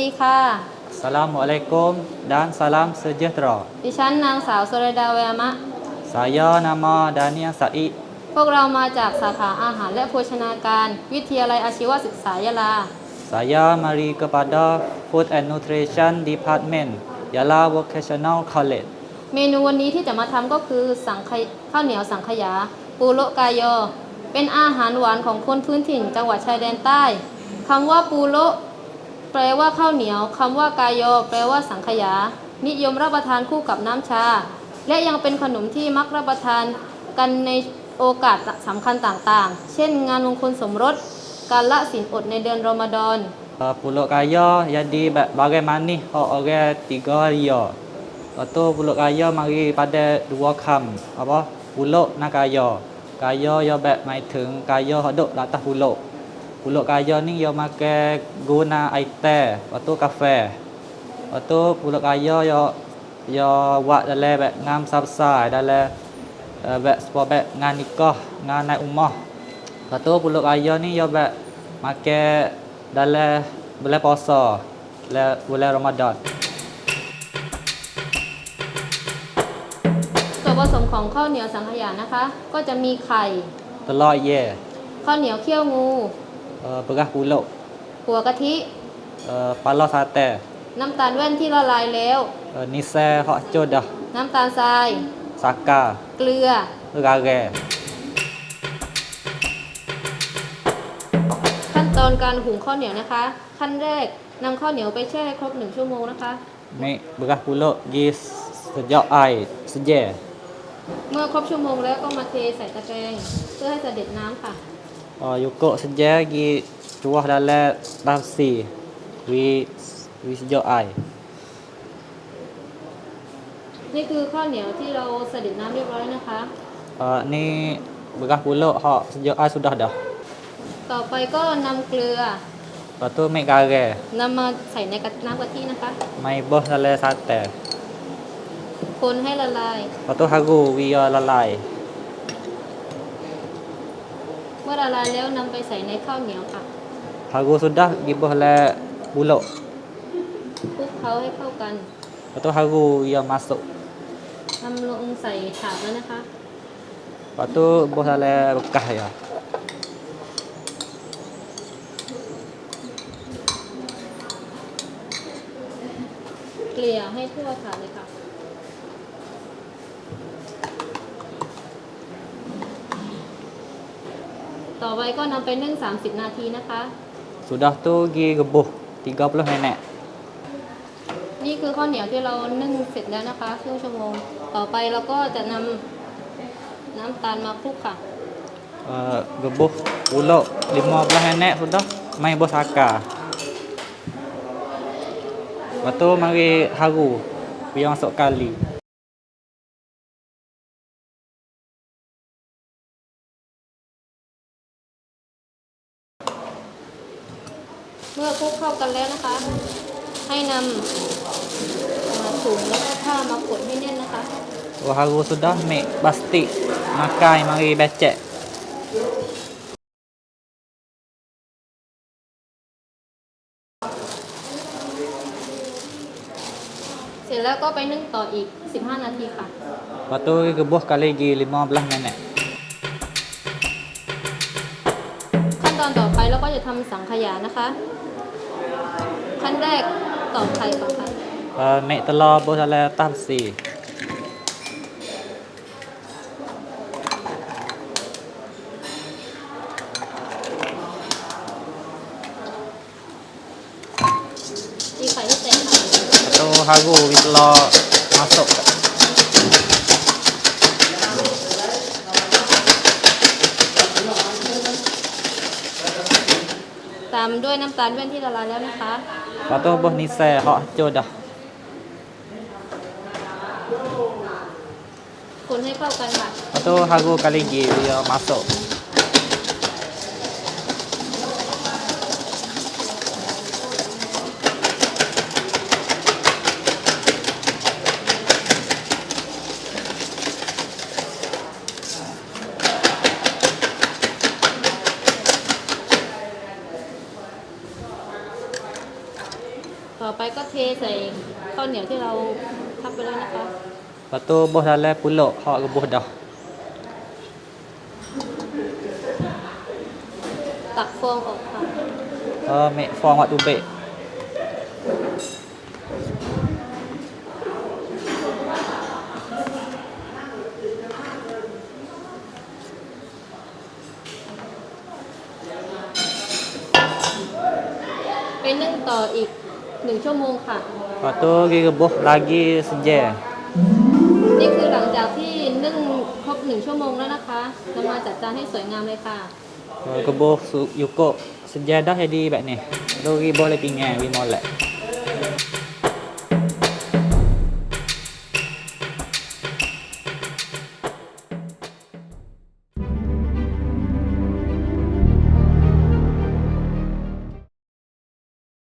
ดีค่ะ Assalamualaikum dan salam sejahtera. ดิฉันนางสาวโซเรดาเวามะ Saya nama Daniel Said. พวกเรามาจากสาขาอาหารและโภชนาการ วิทยาลัยอาชีวศึกษายาลา Saya mari kepada Food and Nutrition Department Yala Vocational College. เมนูวันนี้ที่จะมาทำก็คือสังขยข้าวเหนียวสังขยา ปูโละกายอ เป็นอาหารหวานของคนพื้นถิ่นจังหวัดชายแดนใต้คำว่าปูโละ แปลว่าข้าวเหนียวคำว่ากายอแปลว่าสังขยา นิยมรับประทานคู่กับน้ำชา และยังเป็นขนมที่มักรับประทานกันในโอกาสสำคัญต่างๆ เช่น งานมงคลสมรส การละศีลอดในเดือนรอมฎอน Uh, pulut kaya jadi ba- bagai manis hak orang tiga ria. Lepas tu pulut kaya mari pada dua kam. Apa? Pulut nak kaya. Kaya ya bak mai ถึง kaya hak duk atas pulut. Pulut kaya ni ya makan guna air teh, lepas tu kafe. Lepas tu pulut kaya ya ya buat dalam bak ngam sabsai dalam uh, bak sepo bak ngan nikah, ngan naik umah. Lepas tu pulut kaya ni ya bak makan dalam bulan puasa, bulan, bulan Ramadan. ส่วนผสมของข้าวเหนียวสังขยานะคะ ก็จะมีไข่ Telur ye, ข้าวเหนียวเคี่ยวงู uh, beras pulut, หัวกะทิ uh, pala sate, น้ำตาลแว่นที่ละลายแล้ว uh, nisa hak codah, น้ำตาลทราย saka, เกลือ rare. ขั้นตอนการหุงข้าวเหนียวนะคะ ขั้นแรกนำข้าวเหนียวไปแช่ให้ครบหนึ่งชั่วโมงนะคะ Ni beras pulut gi sejak air, seje. เมื่อครบชั่วโมงแล้วก็มาเทใส่ตะแกรงเพื่อให้เสด็จน้ำค่ะ Uh, yukuk seje gi cuah dalam basi. Wi wi sejak air. นี่คือข้าวเหนียวที่เราเสด็จน้ำเรียบร้อยนะคะ Uh, ni beras pulut hak sejak air sudah dah. ต่อไปก็นำเกลือ Lepas tu mai garam. นำมาใส่ในกะน้ำกะทินะคะ Mai bos dalam sate. คนให้ละลาย Lepas tu haru biar lalai. เมื่อละลายแล้วนำไปใส่ในข้าวเหนียวค่ะ Haru sudah gibah le buluk. คลุกเคล้าให้เข้ากัน Lepas tu haru ia masuk. นำลงใส่ถาดแล้วนะคะ Lepas tu bos dalam bekas ya. เกลี่ยให้ทั่วถาดเลยค่ะ ต่อไปก็นำไปนึ่ง 30 นาทีนะคะ Sudah tu gi rebuh 30 minit. นี่คือข้าวเหนียวที่เรานึ่งเสร็จแล้วนะคะครึ่งชั่วโมง ต่อไปเราก็จะนำน้ำตาลมาคลุกค่ะ Uh, rebuh buluk 15 minit sudah. Mai bos akar. Lepas tu mari haru biar masuk kali. เมื่อคลุกเข้ากันแล้วนะคะ ให้นำเอ่อถุงแล้วก็ผ้ามากดให้แน่นนะคะ Oh haru sudah mik plastik makai mari becek. เสร็จแล้วก็ไปนึ่งต่ออีก15นาทีค่ะ Lepas tu rebuh kali gi 15 minit. ขั้นตอนต่อไปเราก็จะทำสังขยานะคะ ขั้นแรกตอกไข่ก่อนค่ะ Uh, mik telur bos dalam atas besi. ตีไข่ให้แตกค่ะ Lepas tu haru wi telur masuk. ตามด้วยน้ำตาลแว่นที่ละลายแล้วนะคะ Lepas tu bos nisai hak hancur dah. คนให้เข้ากันค่ะ Lepas tu haru kali gi biar masuk. ต่อไปก็เทใส่ข้าวเหนียวที่เราทับไปแล้วนะคะ Lepas tu buh dalam puluk, hak rebuh dah. ตักฟองออกค่ะ Uh, make form waktu bake. ไปนึ่งต่ออีก หนึ่งชั่วโมงค่ะ Lepas tu pergi rebuh lagi sejam. นี่คือหลังจากที่นึ่งครบหนึ่งชั่วโมงแล้วนะคะนำมาจัดจานให้สวยงามเลยค่ะ Kalau rebuh su- yukuk sejam dah jadi แบบ ni. Tu pergi boleh pinggan, pergi molek.